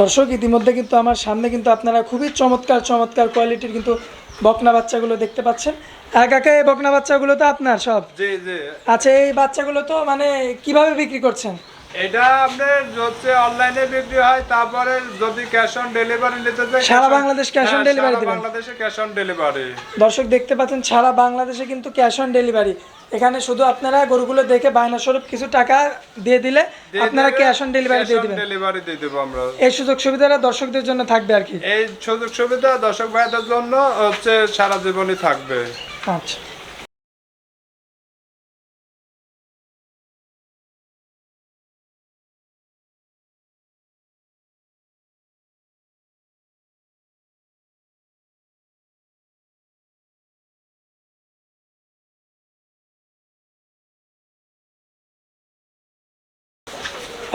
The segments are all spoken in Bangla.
দর্শক ইতিমধ্যে কিন্তু আমার সামনে কিন্তু আপনারা খুবই চমৎকার চমৎকার কোয়ালিটির কিন্তু বকনা বাচ্চাগুলো দেখতে পাচ্ছেন। এক কাকা এই বকনা বাচ্চাগুলো তো আপনার সব। জি জি। আচ্ছা এই বাচ্চাগুলো তো মানে কীভাবে বিক্রি করছেন? এটা আপনার হচ্ছে অনলাইনে বিক্রি হয় তারপরে যদি ক্যাশ অন ডেলিভারি নিতে চাই সারা বাংলাদেশ ক্যাশ অন ডেলিভারি দিবেন? বাংলাদেশে ক্যাশ অন ডেলিভারি দর্শক দেখতে পাচ্ছেন সারা বাংলাদেশে কিন্তু ক্যাশ অন ডেলিভারি এখানে শুধু আপনারা গরুগুলো দেখে বায়না স্বরূপ কিছু টাকা দিয়ে দিলে আপনারা ক্যাশ অন ডেলিভারি দিয়ে দিবেন। ডেলিভারি দিয়ে দেবো আমরা। এই সুযোগ সুবিধাটা দর্শকদের জন্য থাকবে আর কি। এই সুযোগ সুবিধা দর্শক ভাইদের জন্য হচ্ছে সারা জীবনই থাকবে। আচ্ছা।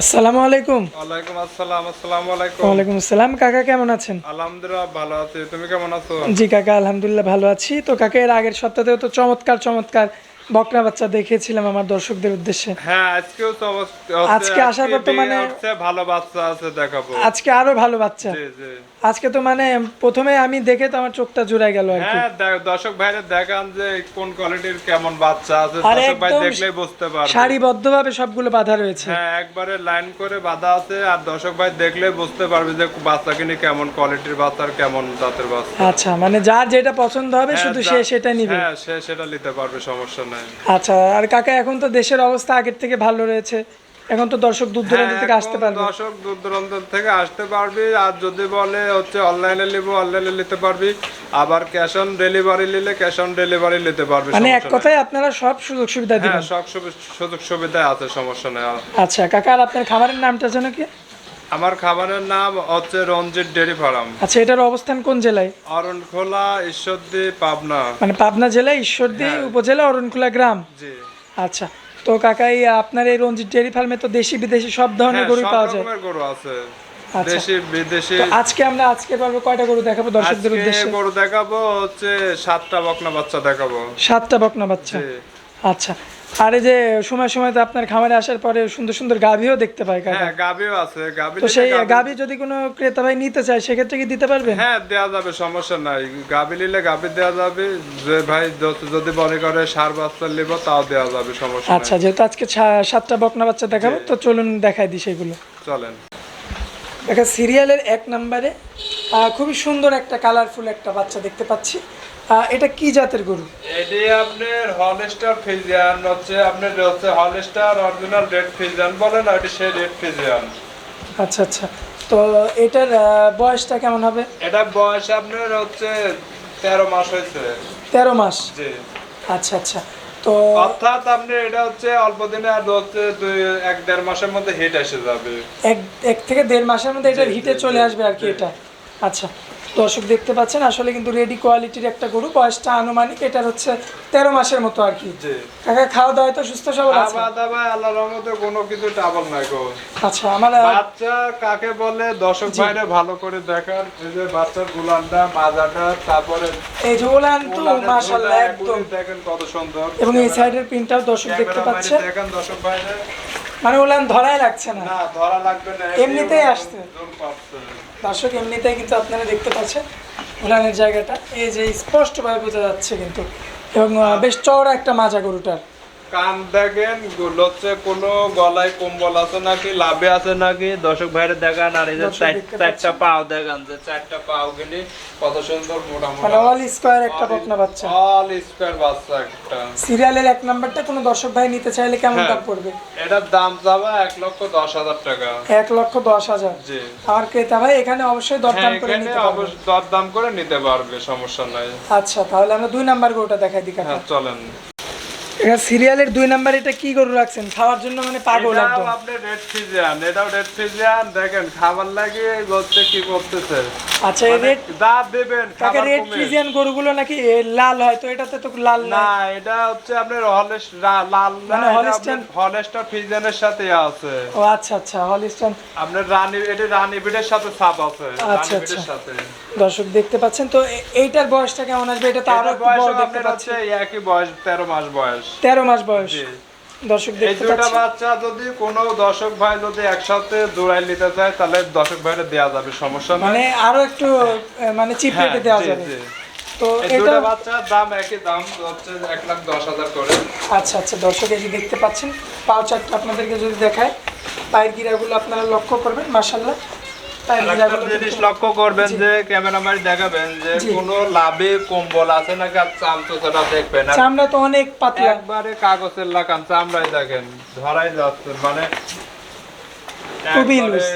আসসালামু আলাইকুম। ওয়ালাইকুম আসসালাম আসসালামু আলাইকুম। ওয়ালাইকুম আসসালাম। কাকা কেমন আছেন? আলহামদুলিল্লাহ ভালো আছি। তুমি কেমন আছো? জি কাকা আলহামদুলিল্লাহ ভালো আছি। তো কাকা এর আগের সপ্তাহেও তো চমৎকার চমৎকার বকনা বাচ্চা দেখিয়েছিলাম আমার দর্শকদের উদ্দেশ্যে। হ্যাঁ আজকেও তো আজকে আসার পর তো মানে- ভালো বাচ্চা আছে দেখাবো। আজকে আরও ভালো বাচ্চা। আজকে তো মানে প্রথমে আমি দেখে তো আমার চোখটা জুড়াই গেল আর কি। হ্যাঁ দর্শক ভাইরা দেখান যে কোন কোয়ালিটির কেমন বাচ্চা আছে। দর্শক ভাই দেখলেই বুঝতে পারবে। সারিবদ্ধভাবে সবগুলো বাধা রয়েছে। হ্যাঁ একবারে লাইন করে বাঁধা আছে আর দর্শক ভাই দেখলে বুঝতে পারবে যে বাচ্চা কিনে কেমন কোয়ালিটির বাচ্চা আর কেমন জাতের বাচ্চা। আচ্ছা মানে যার যেটা পছন্দ হবে শুধু সে হ্যাঁ, সেটা নিবে। হ্যাঁ সে সেটা নিতে পারবে সমস্যা নাই। আচ্ছা আর কাকা এখন তো দেশের অবস্থা আগের থেকে ভালো রয়েছে। এখন তো দর্শক দূর দূরান্ত হ্যাঁ, থেকে আসতে পারবে। দর্শক দূর দূরান্ত থেকে আসতে পারবি আর যদি বলে হচ্ছে অনলাইনে নিবো অনলাইনে নিতে পারবি। আবার ক্যাশ অন ডেলিভারি নিলে ক্যাশ অন ডেলিভারি নিতে পারবি মানে এক কথায় আপনারা সব সুযোগ সুবিধা হ্যাঁ দিবেন। সব সুযোগ সুবিধা আছে সমস্যা নেই। আচ্ছা কাকা আর আপনার খাবারের নামটা যেন কি? আমার খাবারের নাম হচ্ছে রঞ্জিত ডেরি ফার্ম। আচ্ছা এটার অবস্থান কোন জেলায়? অরণখোলা ঈশ্বরদী পাবনা। মানে পাবনা জেলা ঈশ্বরদী হ্যাঁ। উপজেলা অরুণখোলা গ্রাম? জি। আচ্ছা তো কাকাই আপনার এই রঞ্জিত ডেয়ারি ফার্মে তো দেশি বিদেশি সব ধরনের গরু পাওয়া যায়। গরু আছে। আচ্ছা। দেশি বিদেশি। আজকে আমরা আজকে পর্বে কয়টা গরু দেখাবো দর্শকদের আজকে উদ্দেশ্যে? গরু দেখাবো হচ্ছে সাতটা বকনা বাচ্চা দেখাবো। সাতটা বকনা বাচ্চা। জি। আচ্ছা আর এই যে সময় সময় তো আপনার খামারে আসার পরে সুন্দর সুন্দর গাভিও দেখতে পাই কাকা। হ্যাঁ গাবিও আছে। গাবি তো সেই গাভী- গাভি যদি কোনো ক্রেতা ভাই নিতে চায় সেক্ষেত্রে কি দিতে পারবেন? হ্যাঁ দেওয়া যাবে সমস্যা নাই। গাবি নিলে গাবি দেওয়া যাবে। যে ভাই যত- যদি মনে করে সার বাচ্চা নিব তাও দেওয়া যাবে সমস্যা আচ্ছা যেহেতু আজকে সাতটা বকনা বাচ্চা দেখাবো তো চলুন দেখাই দিই সেগুলো। চলেন। দেখা সিরিয়ালের এক নম্বরে খুবই সুন্দর একটা কালারফুল একটা বাচ্চা দেখতে পাচ্ছি। এটা কি জাতের গরু? এটি আপনার হলস্টার ফিজিয়ান হচ্ছে আপনার হচ্ছে হলস্টার অরিজিনাল রেড ফিজিয়ান বলে না এটি সেই রেড ফিজিয়ান। আচ্ছা আচ্ছা। তো এটার বয়সটা কেমন হবে? এটা বয়স আপনার হচ্ছে তেরো মাস হয়েছে। তেরো মাস? জি। আচ্ছা আচ্ছা। তো অর্থাৎ আপনি এটা হচ্ছে অল্প দিনে আর হচ্ছে দুই এক দেড় মাসের মধ্যে হিট এসে যাবে। এক এক থেকে দেড় মাসের মধ্যে এটার হিটে চলে আসবে আর কি এটা। আচ্ছা। দর্শক দেখতে পাচ্ছেন আসলে কিন্তু রেডি কোয়ালিটির একটা গরু বয়সটা আনুমানিক এটার হচ্ছে তেরো মাসের মতো আর কি। কাকা খাওয়া দাওয়া তো সুস্থ সবল আছে? খাওয়া দাওয়া আল্লাহ রহমতে কোনো কিছু টাবল নাই গো। আচ্ছা আমার বাচ্চা কাকে বলে? দর্শক ভাইরে ভালো করে দেখার এই যে বাচ্চার গুলানটা মাজাটা তারপরে এই যে তো ঝুলটা, একদম। দেখেন কত সুন্দর। এবং এই সাইডের পিনটাও দর্শক দেখতে ক্যামেরা পাচ্ছে। দেখেন দর্শক ভাইরে। মানে ওলান ধরাই লাগছে না। না ধরা লাগবে না এমনিতেই আসছে। দর্শক, এমনিতেই কিন্তু আপনারা দেখতে পাচ্ছেন উলানের জায়গাটা। এই যে স্পষ্টভাবে বোঝা যাচ্ছে কিন্তু। এবং বেশ চওড়া একটা মাজা গরুটার কান দেখেন হচ্ছে কোনো গলায় কম্বল আছে নাকি লাভে আছে নাকি? দর্শক ভাইরে দেখান আর এই যে চারটা পাও দেখান যে চারটা পাও গেলে কত সুন্দর মোটা মানে অল স্কোয়ার একটা বকনা বাচ্চা। অল স্কোয়ার বাচ্চা একটা। সিরিয়ালের এক নাম্বারটা কোনো দর্শক ভাই নিতে চাইলে কেমন হ্যাঁ। দাম পড়বে? এটার দাম যাবে এক লক্ষ দশ হাজার টাকা। এক লক্ষ দশ হাজার। জি। আমার ক্রেতা ভাই এখানে অবশ্যই হ্যাঁ দরদাম করে এখানে নিতে পারবে। দরদাম করে নিতে পারবে সমস্যা নাই। আচ্ছা তাহলে আমরা দুই নাম্বার গরুটা দেখাই দিই হ্যাঁ চলেন। সিরিয়ালের দুই নাম্বার এটা কি গরু রাখছেন? খাওয়ার জন্য মানে পাগল একদম। আপনি রেড ফিজিয়ান এটাও রেড ফিজিয়ান। দেখেন খাবার লাগে হচ্ছে কি করতেছে। আচ্ছা এই মানে রেড যা দেবেন কাকা রেড কমে। ফ্রিজিয়ান গরুগুলো নাকি লাল হয় তো এটাতে তো লাল না। না এটা হচ্ছে আপনার হলেস লাল মানে হলিস্টাইন- হলেস্টার ফিজিয়ানের সাথে আছে। ও আচ্ছা আচ্ছা হলিস্টন আপনার রানী এটা রানী বিটের সাথে ছাপ আছে আচ্ছা, আচ্ছা। দর্শক দেখতে পাচ্ছেন তো এইটার বয়সটা কেমন আসবে? এটা তো আরও বড় দেখতে পাচ্ছি। একই বয়স তেরো মাস বয়স। তেরো মাস বয়স। দর্শক এই দেখতে দুটা বাচ্চা যদি কোনো দর্শক ভাই যদি একসাথে জোড়াই নিতে চায় তাহলে দর্শক ভাইরা দেওয়া যাবে সমস্যা নাই। মানে আরও একটু মানে চিপ হ্যাঁ, রেটে দেওয়া জি, যাবে। তো এটা দুটা বাচ্চার দাম একই দাম হচ্ছে এক লাখ দশ হাজার করে। আচ্ছা আচ্ছা দর্শক এই যে দেখতে পাচ্ছেন। পাও চারটা আপনাদেরকে যদি দেখায় পায়ের গিরাগুলো আপনারা লক্ষ্য করবেন গিরাগুলো জিনিস কিন্তু- লক্ষ্য করবেন যে ক্যামেরাম্যান দেখাবেন যে কোনো লাভে কম্বল আছে নাকি আর চামচোটা দেখবেন? চামড়া তো অনেক পাতলা। একবারে কাগজের লাগান চামড়াই দেখেন ধরাই যাচ্ছে মানে খুবই একবারে loose।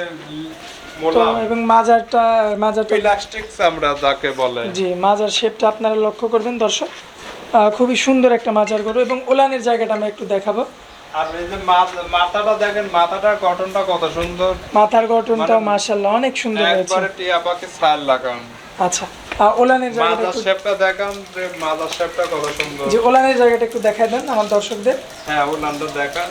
তো মোলাম এবং মাজারটা মাজারটা প্লাস্টিক চামড়া যাকে বলে। জি মাজার শেপটা আপনারা লক্ষ্য করবেন দর্শক। খুবই সুন্দর একটা মাজার গরু এবং ওলানের জায়গাটা আমরা একটু দেখাবো। আর এই যে মাথাটা দেখেন মাথাটার গঠনটা কত সুন্দর। মাথার গঠনটাও মানে- অনেক সুন্দর হয়েছে। একবারে টিয়া পাখি ছাল লাগান। আচ্ছা ওলানের জায়গাটা মাদার শেপটা দেখান যে মাদার শেপটা কত সুন্দর। যে ওলানের জায়গাটা একটু দেখায় দেন আমার দর্শকদের। হ্যাঁ দেখান।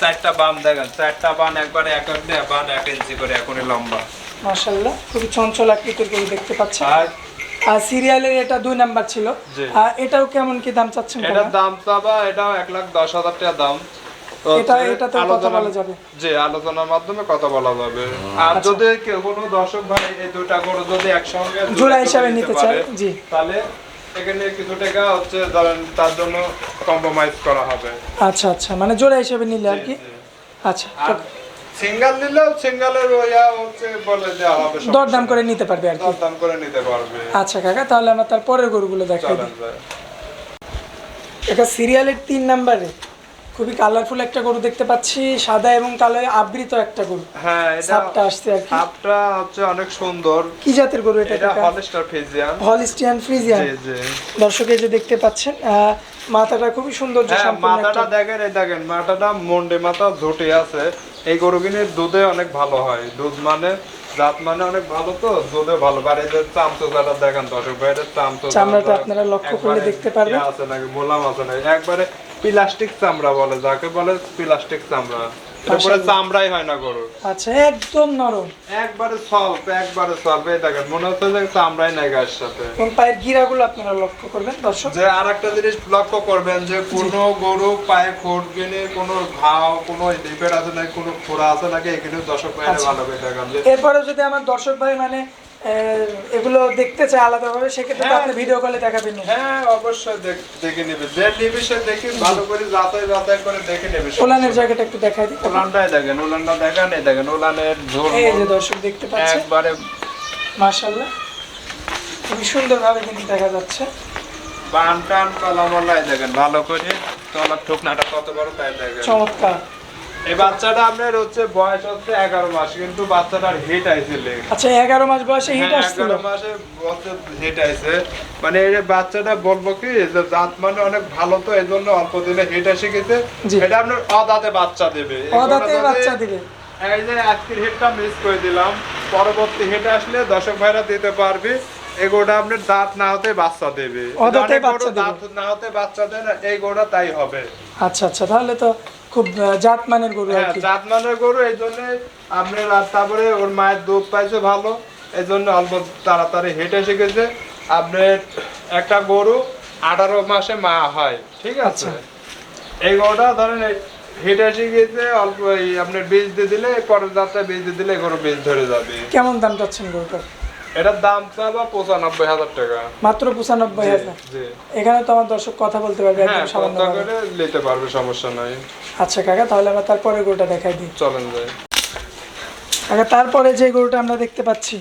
চারটা বান দেখেন। চারটা বান একবারে এক এক দিয়ে বান এক ইঞ্চি করে এখনই লম্বা। খুবই চঞ্চল আকৃতির গরু দেখতে পাচ্ছেন। আর আর সিরিয়ালের এটা দুই নাম্বার ছিল। আর এটাও কেমন কি দাম চাচ্ছেন কাকা? দাম চাবা এটাও এক লাখ দশ হাজার টাকা দাম। তো এটা হচ্ছে কথা বলা যাবে। জি আলোচনার মাধ্যমে কথা বলা যাবে। আর আচ্ছা। যদি কেউ কোনো দর্শক ভাই এই দুটা গরু যদি একসঙ্গে জোড়া হিসাবে নিতে চায় জি। তাহলে এখানে কিছু টাকা হচ্ছে ধরেন তার জন্য কম্প্রোমাইজ করা হবে। আচ্ছা আচ্ছা মানে জোড়া হিসেবে নিলে আর কি। আচ্ছা আর সিঙ্গেল নিলেও সিঙ্গেলের হচ্ছে বলে দেওয়া হবে দরদাম করে নিতে পারবে আর কি। দরদাম করে নিতে পারবে। আচ্ছা কাকা তাহলে আমরা তার পরের গরুগুলো দেখাই দিই। এটা সিরিয়ালের তিন নাম্বারে খুবই কালারফুল একটা গরু দেখতে পাচ্ছি সাদা এবং কালো আবৃত একটা গরু। হ্যাঁ এটা সাপটা আসছে আর কি। সাপটা হচ্ছে অনেক সুন্দর। কি জাতের গরু এটা এটা হলিস্টার ফিজিয়ান হলিস্টিয়ান ফ্রিজিয়ান। জি জি। দর্শকে যে দেখতে পাচ্ছেন মাথাটা খুবই সৌন্দর্য হ্যাঁ সম্পন্ন মাথাটা দেখেন এই দেখেন মাথাটা মন্ডে মাথা ঝুটে আছে। এই গরুগুলির দুধে অনেক ভালো হয়। দুধ মানে জাত মানে অনেক ভালো তো দুধে ভালো। আর চামচো যে চামচোচাটা দেখেন দর্শক বাইরে চামচো চামড়াটা আপনারা লক্ষ্য করে দেখতে পারবেন। আছে নাকি মোলাম আছে নাকি? একবারে প্লাস্টিক চামড়া বলে যাকে বলে প্লাস্টিক চামড়া। এটা পুরো চামড়াই হয় না গরুর। আচ্ছা একদম নরম। একবারে সল্প একবারে সল্প এই দেখেন মনে হচ্ছে যে চামড়াই নাই গায়ের সাথে। কোন পায়ের গিরাগুলো আপনারা লক্ষ্য করবেন দর্শক। যে আর একটা জিনিস লক্ষ্য করবেন যে কোনো গরু পায়ে খোট গেলে কোনো ঘাও কোনো ডিপের আছে নাকি কোনো খোড়া আছে নাকি? এখানে দর্শক পায়ে আচ্ছা। ভালো করে দেখান এরপরে যদি আমার দর্শক ভাই মানে এগুলো দেখতে চায় আলাদাভাবে সেক্ষেত্রে তো হ্যাঁ। আপনি ভিডিও কলে দেখাবেন না। হ্যাঁ অবশ্যই দেখ- দেখে নেবে। যে নিবে সে দেখি ভালো করে যাচাই বাছাই করে দেখে নেবে ওলানের জায়গাটা একটু দেখাই দিই। ওলানটাই দেখেন ওলানটা দেখান এই দেখেন ওলানের ঝোল এই যে দর্শক দেখতে পাচ্ছেন একবারে মাশাল্লাহ খুবই সুন্দরভাবে কিন্তু দেখা যাচ্ছে। বান টান কলামলাই দেখেন ভালো করে। তলার ঠোকনাটা কত বড় তাই দেখেন। চমৎকার। এই বাচ্চাটা আপনার হচ্ছে বয়স হচ্ছে এগারো মাস কিন্তু বাচ্চাটার হিট আইছিল আচ্ছা এগারো মাস বয়সে হিট হ্যাঁ, আসছিল? এগারো মাসে হিট আইছে। মানে এই বাচ্চাটা বলব কি যে দাঁত মানে অনেক ভালো তো এই জন্য অল্প দিনে হিট এসে গেছে। এটা আপনার অদাতে বাচ্চা দেবে। অদাতে বাচ্চা দিবে। এই যে আজকের হিটটা মিস করে দিলাম। পরবর্তী হিট আসলে দর্শক ভাইরা দিতে পারবে। এগোটা আপনার দাঁত না হতে বাচ্চা দেবে। অদাঁতে বাচ্চা দেবে। দাঁত না হতে বাচ্চা দেয় না এই গোটা তাই হবে। আচ্ছা আচ্ছা তাহলে তো খুব আহ, জাত মানের গরু আর হ্যাঁ কি। জাত মানের গরু এই জন্য আপনার তারপরে ওর মায়ের দুধ পাইছে ভালো এই জন্য অল্প তাড়াতাড়ি হেঁটে শিখেছে। আপনার একটা গরু আঠারো মাসে মা হয় ঠিক আছে? আচ্ছা। এই গরুটা ধরেন হেঁটে শিখেছে অল্প এই আপনার বীজ দিয়ে দিলে পরের যাত্রায় বীজ দিয়ে দিলে গরু বীজ ধরে যাবে। কেমন দাম চাচ্ছেন গরুটার? এটার দাম চাবা পঁচানব্বই হাজার টাকা। মাত্র পঁচানব্বই হাজার? এখানে তো আমার দর্শক কথা বলতে পারবে হ্যাঁ একদম সামান্য করে নিতে পারবে সমস্যা নাই। আচ্ছা কাকা তাহলে আমরা তারপরে গরুটা দেখাই দিই। চলেন যাই। কাকা তারপরে যে গরুটা আমরা দেখতে পাচ্ছি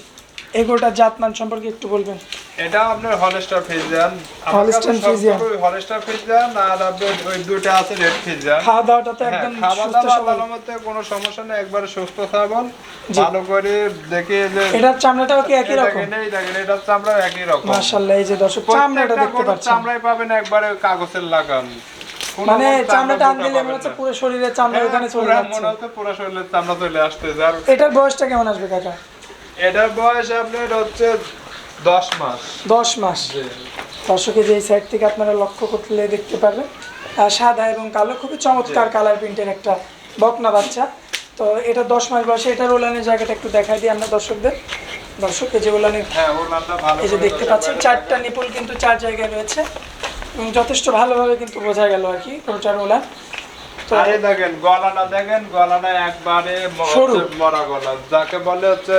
এই গরুটার জাতমান সম্পর্কে একটু বলবেন। এটা আপনার হলস্টার। হলস্টার ফিজিয়ান আর আপনার ওই দুটো আছে রেড খাওয়া দাওয়াটা তো একদম হ্যাঁ, খাওয়া সুস্থ দাওয়া সবল কোনো সমস্যা নেই একবারে সুস্থ ভালো করে দেখে যে এটার চামড়াটাও কি একই রকম দেখেন এই দেখেন এটার চামড়া একই রকম। মাশাআল্লাহ এই যে দর্শক চামড়াটা দেখতে পাচ্ছেন। চামড়াই পাবেন একবারে কাগজের লাগান। মানে চামড়াটা চামড়া আন দিলে মনে হচ্ছে পুরো শরীরের চামড়া না। ওখানে হ্যাঁ, চলে যাচ্ছে। মনে হচ্ছে পুরো শরীরের চামড়া চলে আসতেছে। আর এটার বয়সটা কেমন আসবে কাকা? এটার বয়স আপনার হচ্ছে দশ মাস। দশ মাস। দর্শকে যে সাইড থেকে আপনারা লক্ষ্য করলে দেখতে পারবেন সাদা এবং কালো খুবই চমৎকার কালার প্রিন্টের একটা বকনা বাচ্চা। তো এটা দশ মাস বয়সে এটার ওলানের জায়গাটা একটু দেখাই দিই আমরা দর্শকদের। দর্শক এই যে ওলানের হ্যাঁ এই যে দেখতে পাচ্ছেন চারটা নিপুল কিন্তু চার জায়গায় রয়েছে। এবং যথেষ্ট ভালোভাবে কিন্তু বোঝা গেল আর কি গরুটার ওলান আরে দেখেন গলাটা দেখেন গলাটা একবারে মরা গলা। যাকে বলে হচ্ছে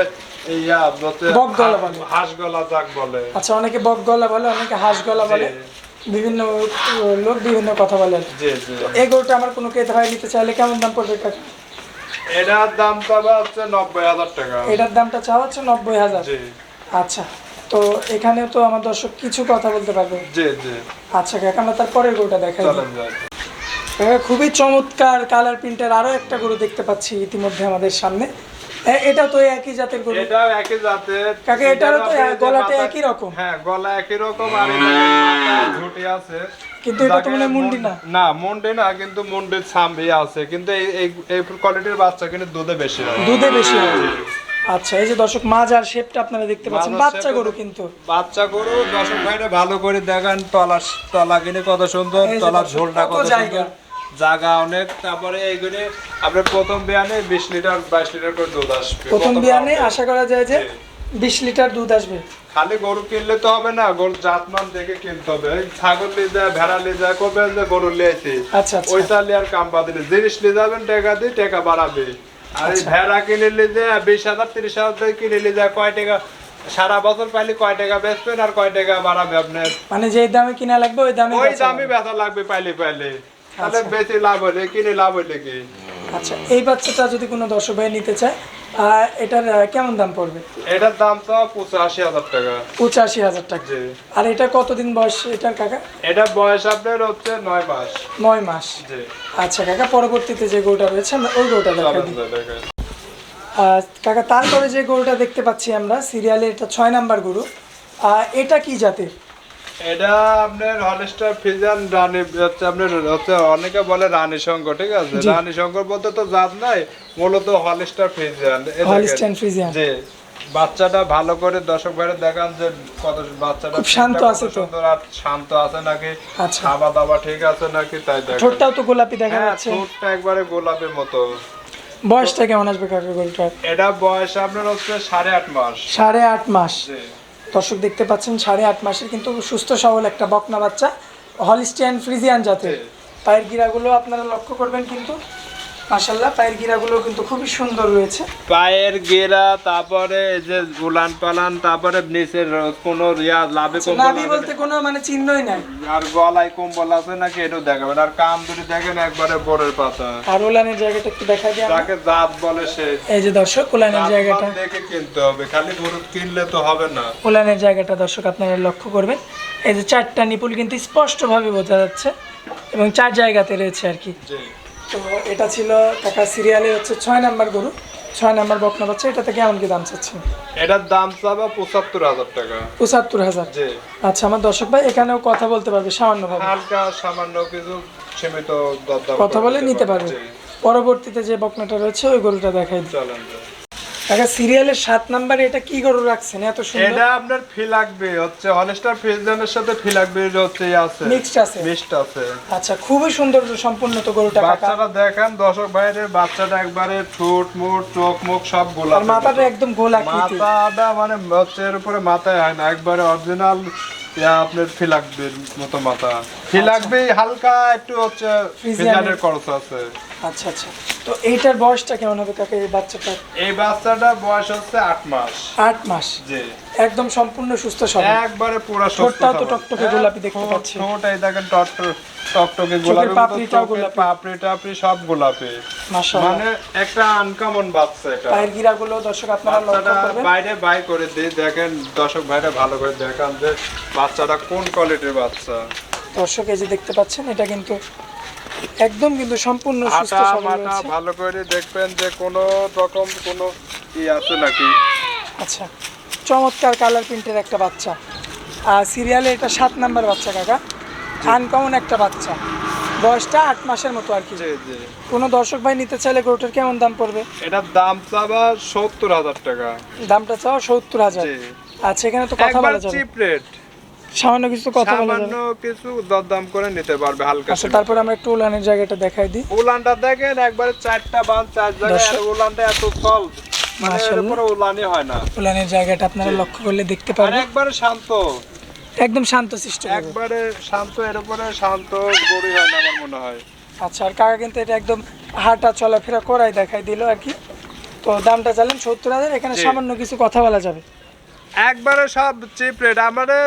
হাঁস গলা বলে। আচ্ছা অনেকে বক গলা বলে অনেকে হাঁস গলা বলে। বিভিন্ন লোক বিভিন্ন কথা বলে এই গরুটা আমার কোনো ক্রেতা ভাই নিতে চাইলে কেমন দাম পড়বে কাকা এটার দাম হচ্ছে নব্বই হাজার টাকা। এটার দামটা চাওয়া হচ্ছে নব্বই হাজার। আচ্ছা তো এখানে তো আমার দর্শক কিছু কথা বলতে পারবে। জি জি। আচ্ছা কাকা আমরা তারপরের গরুটা দেখাই। খুবই চমৎকার কালার প্রিন্টের আরও একটা গরু দেখতে পাচ্ছি ইতিমধ্যে আমাদের সামনে। এটা তো একই জাতের গরু? এটাও একই জাতের। কাকা, এটারও তো গলাটা একই রকম। হ্যাঁ গলা একই রকম আর ঝুটি আছে। কিন্তু এটা তো মনে মুন্ডি না। না মুন্ডি না কিন্তু মুন্ডির ছাম্বি আছে। কিন্তু এই এই কোয়ালিটির বাচ্চা কিন্তু দুধে বেশি হয়। দুধে বেশি হয়। আচ্ছা এই যে দর্শক মাছ আর শেপটা আপনারা দেখতে পাচ্ছেন। বাচ্চা গরু কিন্তু। বাচ্চা গরু দর্শক ভাইরা ভালো করে দেখান তলা তলা কিনে কত সুন্দর তলার ঝোলটা কত কত সুন্দর। জায়গা অনেক তারপরে এইগুলি আপনার প্রথম বিয়ানে বিশ লিটার বাইশ লিটার করে দুধ আসবে। প্রথম বিয়ানে আশা করা যায় যে বিশ লিটার দুধ আসবে। খালি গরু কিনলে তো হবে না গরু জাতমান দেখে কিনতে হবে। ছাগল নিয়ে যায় ভেড়া নিয়ে যায় করবেন যে গরু লিয়েছি আচ্ছা আচ্ছা। ওই চালে আর কাম বাদিলে জিনিস নিয়ে যাবেন টাকা দিয়ে টাকা বাড়াবে। আর এই আচ্ছা। ভেড়া কিনে নিয়ে যায় বিশ হাজার তিরিশ হাজার দিয়ে কিনে নিয়ে যায় কয় টাকা? সারা বছর পাইলে কয় টাকা বেচবেন আর কয় টাকা বাড়াবে আপনার? মানে যে দামে কিনা লাগবে ওই দামে ওই দামই বেচা লাগবে পাইলে পাইলে। তাহলে আচ্ছা। বেশি লাভ হলে কিনে লাভ হইলে কি? আচ্ছা এই বাচ্চাটা যদি কোনো দর্শক ভাই নিতে চায় আহ, এটার কেমন দাম পড়বে? এটার দাম তো পঁচাশি হাজার টাকা। পঁচাশি হাজার টাকা। আর এটা কতদিন বয়স এটার কাকা? এটা বয়স আপনার হচ্ছে নয় মাস। নয় মাস। জি। আচ্ছা কাকা পরবর্তীতে যে গরুটা রয়েছে আমরা ওই গরুটা। কাকা তারপরে যে গরুটা দেখতে পাচ্ছি আমরা সিরিয়ালে এটা ছয় নাম্বার গরু। এটা কি জাতের? এটা আপনার হলস্টার ফিজান রানী হচ্ছে আপনার হচ্ছে অনেকে বলে রানী শঙ্কর ঠিক আছে? রানী শঙ্কর বলতে তো জাত নাই মূলত হলস্টার ফিজান। হলিস্টাইন ফ্রিজিয়ান যে বাচ্চাটা ভালো করে দর্শক ভাইরে দেখান যে কত বাচ্চাটা খুব শান্ত আছে তো। সুন্দর আর শান্ত আছে নাকি? আচ্ছা। খাওয়া দাওয়া ঠিক আছে নাকি? তাই দেখেন। ঠোঁটটাও তো গোলাপি দেখা হ্যাঁ যাচ্ছে। ঠোঁটটা একবারে গোলাপের মতো। বয়সটা কেমন আসবে কাকা গরুটার এটা বয়স আপনার হচ্ছে সাড়ে আট মাস। সাড়ে আট মাস। জি। দর্শক দেখতে পাচ্ছেন সাড়ে আট মাসের কিন্তু সুস্থ সবল একটা বকনা বাচ্চা হলিস্টিয়ান ফ্রিজিয়ান জাতের। পায়ের গিরাগুলো আপনারা লক্ষ্য করবেন কিন্তু মাসাল্লাহ পায়ের গিরাগুলো কিন্তু খুবই সুন্দর রয়েছে। পায়ের গেরা তারপরে এই যে উলান পালান তারপরে নিচের কোনো ইয়া লাভে কম্বল নাভি বলতে কোনো মানে চিহ্নই নাই। আর গলায় কম্বল আছে নাকি এটাও দেখাবেন? আর কান দুটি দেখেন একবারে বড়ের পাতা। আর ওলানের জায়গাটা একটু দেখা আমরা। যাকে জাত বলে সে। এই যে দর্শক ওলানের জায়গাটা। দেখে কিনতে হবে খালি গরু কিনলে তো হবে না। ওলানের জায়গাটা দর্শক আপনারা লক্ষ্য করবেন। এই যে চারটা নিপুল কিন্তু স্পষ্টভাবে বোঝা যাচ্ছে এবং চার জায়গাতে রয়েছে আর কি। তো এটা ছিল টাকা সিরিয়ালে হচ্ছে ছয় নাম্বার গরু। ছয় নাম্বার বকনা বাচ্চা এটা থেকে এমন কি দাম চাচ্ছেন এটার দাম চাবা পঁচাত্তর হাজার টাকা। পঁচাত্তর হাজার? আচ্ছা আমার দর্শক ভাই এখানেও কথা বলতে পারবে সামান্য হালকা সামান্য কিছু সীমিত কথা বলে নিতে পারবে। পরবর্তীতে যে বকনাটা রয়েছে ওই গরুটা দেখাই চলেন। টাকা সিরিয়ালের সাত নাম্বারে এটা কি গরু রাখছেন? এত সুন্দর। এটা আপনার ফি লাগবে হচ্ছে হনেস্টার ফিজনের সাথে ফি লাগবে হচ্ছে ইয়ে আছে। মিক্সড আছে? মিক্সড আছে। আচ্ছা খুবই সুন্দর সম্পূর্ণ তো গরুটা কাকা। বাচ্চাটা দেখেন দর্শক বাচ্চাটা একবারে ঠোঁট মুট চোখ মুখ সব গোলা। আর মাথাটা একদম গোল আকৃতি মাথাটা মানে হচ্ছে এর উপরে মাথায় হয় না একবারে অরিজিনাল আপনার ফিলাকবির মতো মাথা। ফিলাকবি হালকা একটু হচ্ছে। খরচ আছে। আচ্ছা আচ্ছা। তো এইটার বয়সটা কেমন হবে কাকা এই বাচ্চাটার এই বাচ্চাটা বয়স হচ্ছে আট মাস। আট মাস? জি। একদম সম্পূর্ণ সুস্থ সবল। একবারে পুরো ঠোঁটটাও তো টকটকে গোলাপি দেখতে পাচ্ছি। ঠোঁট এই দেখেন টক- টকটকে গোলাপি চোখের গোলাপি। পাপড়ি টাপড়ি সব গোলাপি। মাশাআল্লাহ। মানে একটা আনকমন বাচ্চা এটা। পায়ের গিরাগুলো দর্শক আপনারা লক্ষ্য করবেন। বাইরে বাই করে দিই। দেখেন দর্শক ভাইরা ভালো করে দেখান যে বাচ্চাটা কোন কোয়ালিটির বাচ্চা। দর্শক এই যে দেখতে পাচ্ছেন এটা কিন্তু একদম কিন্তু সম্পূর্ণ সুস্থ সবল রয়েছে। ভালো করে দেখবেন যে কোনো রকম কোনো ই আছে নাকি? আচ্ছা চমৎকার কালার প্রিন্টের একটা বাচ্চা। আর সিরিয়ালে এটা সাত নাম্বার বাচ্চা কাকা। আনকমন একটা বাচ্চা। বয়সটা আট মাসের মতো আর কি। কোনো দর্শক ভাই নিতে চাইলে গরুটার কেমন দাম পড়বে? এটার দাম চাবা সত্তর হাজার টাকা। দামটা চাও সত্তর হাজার। আচ্ছা এখানে তো কথা বলা যাবে। সামান্য কিছু কথা বলা সামান্য কিছু দরদাম করে নিতে পারবে হালকা আচ্ছা তারপর আমরা একটু উলানের জায়গাটা দেখাই দিই। উলানটা দেখেন একবারে চারটা বান চার জায়গায় উলানটা এত সল মানে এর মাশাআল্লাহ। উপরে উলানই হয় না। উলানের জায়গাটা আপনারা লক্ষ্য করলে দেখতে পারবেন। একবারে শান্ত। একদম শান্ত গরু। একবারে শান্ত এর উপরে শান্ত গরু হয় না আমার মনে হয়। আচ্ছা আর কাকা কিন্তু এটা একদম হাঁটা চলাফেরা করাই দেখাই দিল আর কি। তো দামটা চাইলেন সত্তর হাজার এখানে সামান্য কিছু কথা বলা যাবে। একবারে সব চিপ রেট আমাদের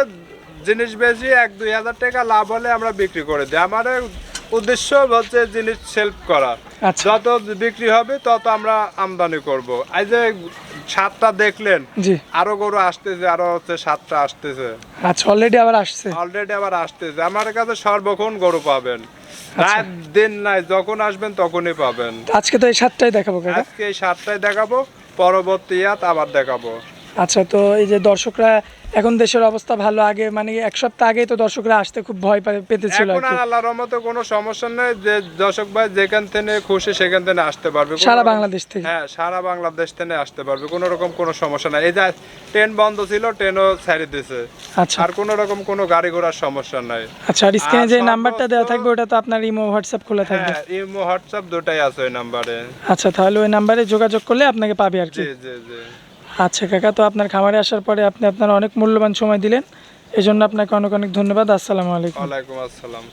জিনিস বেশি এক দুই হাজার টাকা লাভ হলে আমরা বিক্রি করে দিই। আমাদের উদ্দেশ্য হচ্ছে জিনিস সেলফ করা। আচ্ছা। যত বিক্রি হবে তত আমরা আমদানি করব। এই যে সাতটা দেখলেন আরও গরু আসতেছে আরও হচ্ছে সাতটা আসতেছে। আচ্ছা অলরেডি আবার আসছে। অলরেডি আবার আসতেছে। আমার কাছে সর্বক্ষণ গরু পাবেন। আচ্ছা। রাত দিন নাই যখন আসবেন তখনই পাবেন। আজকে তো এই সাতটাই দেখাবো আজকে এই সাতটায় দেখাবো পরবর্তী আবার দেখাবো। আচ্ছা তো এই যে দর্শকরা এখন দেশের অবস্থা ভালো আগে মানে এক সপ্তাহ আগেই তো দর্শকরা আসতে খুব ভয় পেতেছিল এখন আল্লাহর রহমতে কোনো সমস্যা নেই যে দর্শক ভাই যেখান থেকে খুশি সেখান থেকে আসতে পারবে। সারা বাংলাদেশ থেকে। হ্যাঁ সারা বাংলাদেশ থেকে আসতে পারবে কোনো রকম কোনো সমস্যা নাই। এই যে ট্রেন বন্ধ ছিল ট্রেনও ছেড়ে দিছে আচ্ছা। আর কোনো রকম কোনো গাড়ি ঘোড়ার সমস্যা নাই। আচ্ছা আর স্ক্রিনে যে নাম্বারটা দেওয়া থাকবে ওটা তো আপনার ইমো হোয়াটসঅ্যাপ খোলা থাকবে। হ্যাঁ ইমো হোয়াটসঅ্যাপ দুটাই আছে ওই নাম্বারে। আচ্ছা তাহলে ওই নাম্বারে যোগাযোগ করলে আপনাকে পাবে আর কি। জি জি জি। আচ্ছা কাকা, তো আপনার খামারে আসার পরে আপনি আপনার অনেক মূল্যবান সময় দিলেন। এজন্য জন্য আপনাকে অনেক অনেক ধন্যবাদ। আসসালামু আলাইকুম। ওয়ালাইকুম আসসালাম।